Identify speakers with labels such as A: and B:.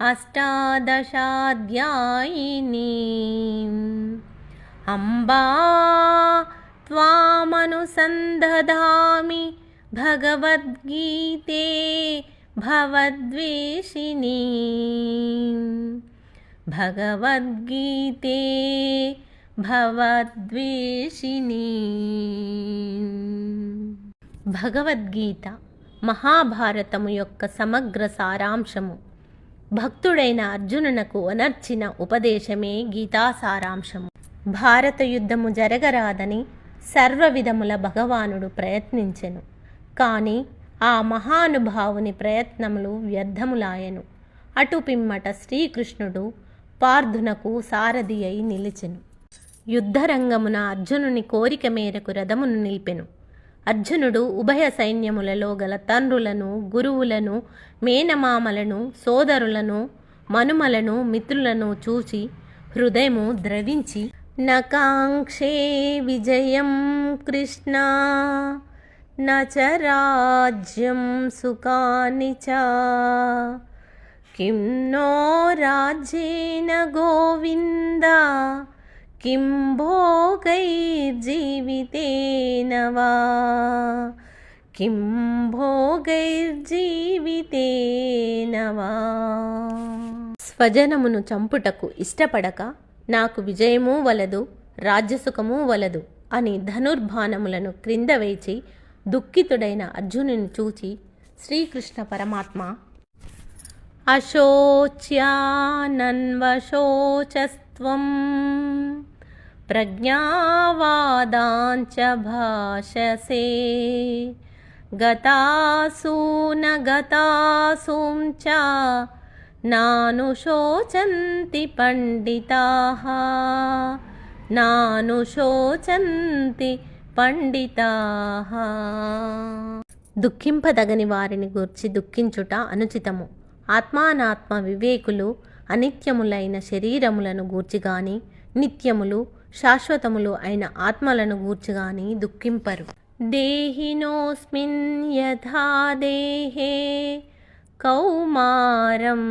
A: अष्टादशाध्यायिनीम् अम्बा त्वामनुसन्धधामि भगवद्गीते भवद्वेषिणी भगवद्गीते భగవద్వేషిణి భగవద్గీత మహాభారతము యొక్క సమగ్ర సారాంశము భక్తుడైన అర్జునునకు అనర్చిన ఉపదేశమే గీతా సారాంశము భారత యుద్ధము జరగరాదని సర్వవిధముల భగవానుడు ప్రయత్నించెను. కానీ ఆ మహానుభావుని ప్రయత్నములు వ్యర్థములాయను. అటు పిమ్మట శ్రీకృష్ణుడు పార్థునకు సారథి అయి నిలిచెను. యుద్ధరంగమున అర్జునుని కోరిక మేరకు రథమును నిలిపెను. అర్జునుడు ఉభయ సైన్యములలో గల తండ్రులను గురువులను మేనమామలను సోదరులను మనుమలను మిత్రులను చూచి హృదయము ద్రవించి నకాంక్షే విజయం కృష్ణ నచరాజ్యం సుఖాని చ కిం నో రాజ్యేన గోవింద किं भोगैर्जीवितेन वा किं భోగైర్జీవితేన వా స్వజనమును చంపుటకు ఇష్టపడక నాకు విజయము వలదు రాజ్యసుఖము వలదు అని ధనుర్బాణములను క్రింద వేచి దుఃఖితుడైన అర్జునుని చూచి శ్రీకృష్ణ పరమాత్మ అశోచ్యానన్వశోచస్త్వం ప్రజ్ఞావాదాంచ భాషసే గతాసూన గతాసూం చ నానుశోచంతి పండితాః నానుశోచంతి పండితా దుఃఖింపదగని వారిని గూర్చి దుఃఖించుట అనుచితము. ఆత్మానాత్మ వివేకులు అనిత్యములైన శరీరములను గూర్చి గాని నిత్యములు శాశ్వతములు అయిన ఆత్మలను గూర్చుగాని దుఃఖింపరు. దేహినోస్మిన్ యథా దేహే కౌమారం